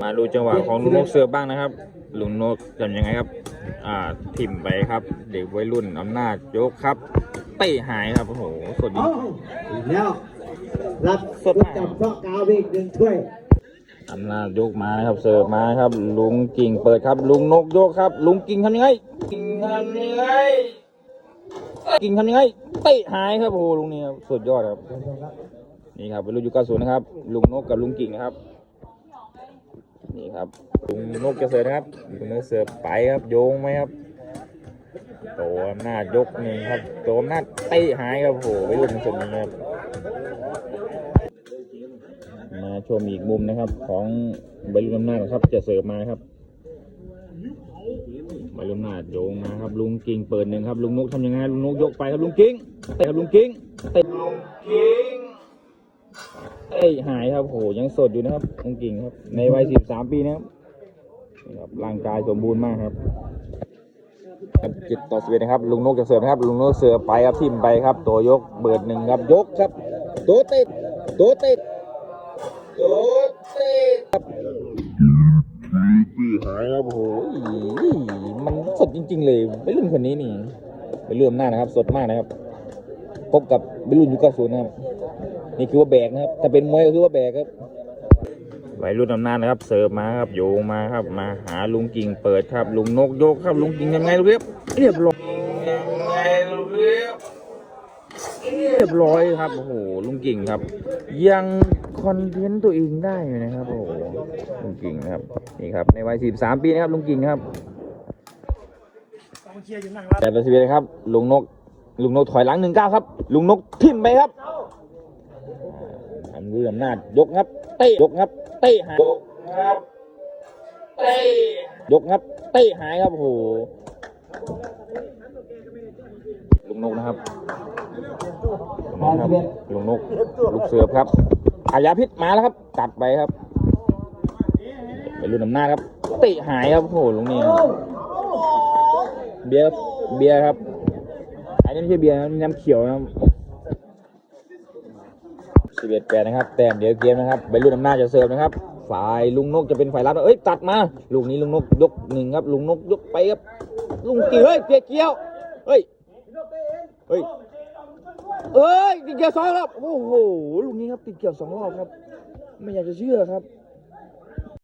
มาดูจังหวะของลุงนกเสือบ้างนะครับลุงนกทำยังไงครับ อ่าถิ่มไปครับ เด็กวัยรุ่นอำนาจยกครับเตะหายครับโอ้โหสดดี เอ้าอีกแล้ว รับสดมาก จับซอกกาวไปอีกหนึ่งถ้วยอำนาจยกมานะครับเสิร์ฟมาครับ ลุงกิ่งเปิดครับ ลุงนกยกครับ ลุงกิ่งทำยังไงกิ่งทำยังไงกิ่งทำยังไงเตะหายครับโอ้โหลุงนี่ครับสุดยอดครับนี่ครับเป็นรุ่นยุคเก้าศูนย์นะครับ ลุงนกกับลุงกิ่งนะครับ นี่ครับลุงนกจะเสิร์ฟนะครับลุงนกเสิร์ฟไปครับโยงไหมครับโตอำนาจยกหนึ่งครับโตอำนาจเตะหายครับโหไปรุ่นสุดนี้ครับมาชมอีกมุมนะครับ ของใบลลูนอำนาจครับ จะเสิร์ฟมาครับใบลลูนอำนาจโยงมาครับลุงกิ่งเปิดหนึ่งครับลุงนกทำยังไงลุงนกยกไปครับลุงกิ่งเตะครับลุงกิ่งเตะลุงกิ่ง เอ้ยหายครับโหยังสดอยู่นะครับลุงกิ่งครับ ในวัย13ปีนะครับนี่ครับร่างกายสมบูรณ์มากครับครับจิตต่อสิบเอ็ดนะครับลุงนกจะเสิร์ฟนะครับลุงนกเสิร์ฟไปครับทิมไปครับ ตัวยกเบิดหนึ่งครับยกครับตัวติดตัวติดโดดเตครับหายครับโหมันสดจริง ๆ เลยไปรุ่นคนนี้นี่ไปเรื่อมหน้านะครับ สดมากนะครับ พบกับไปรุ่นยุคเก้าศูนย์นะครับ นี่คือว่าแบกนะครับถ้าเป็นมวยก็คือว่าแบกครับวัยรุ่นอำนาจนะครับ เสิร์ฟมาครับโยงมาครับ มาหาลุงกิ่งเปิดครับ ลุงนกโยกครับลุงกิ่งยังไงลูกเรียบเรียบร้อยยังไงลูกเรียบเรียบร้อยครับโอ้โหลุงกิ่งครับ ยังคอนเทนต์ตัวเองได้อยู่นะครับโอ้โหลุงกิ่งนะครับนี่ครับในวัย43ปีนะครับลุงกิ่งครับแต่ละชีวิตนะครับ ลุงนก ลุงนกถอยหลังหนึ่งก้าวครับ ลุงนกทิ่มไปครับ อ่าอันนี้อำนาจยกครับเตะยกครับเตะหายยกครับเตะยกครับเตะหายครับโอ้โหลุงนกนะครับลุงนกครับลุงนกลูกเสือครับอายาพิษมาแล้วครับ ตัดไปครับไปรุ่นอำนาจครับเตะหายครับโอ้โหลุงนี่เบียร์เบียร์ครับอันนี้ไม่ใช่เบียร์นะน้ำเขียวนะครับ สิบเอ็ดแปดนะครับ แต้มเดี๋ยวเกมนะครับไปรุ่นอำนาจจะเสิร์ฟนะครับ ฝ่ายลุงนกจะเป็นฝ่ายรับเอ้ยตัดมา ลูกนี้ลุงนกยกหนึ่งครับ ลุงนกยกไปครับ ลุงกี่เฮ้ยเกียเกียวเฮ้ย เฮ้ย เอ้ยติดเกี่ยวสองรอบ โอ้โห ลูกนี้ครับติดเกี่ยวสองรอบครับ ไม่อยากจะเชื่อครับ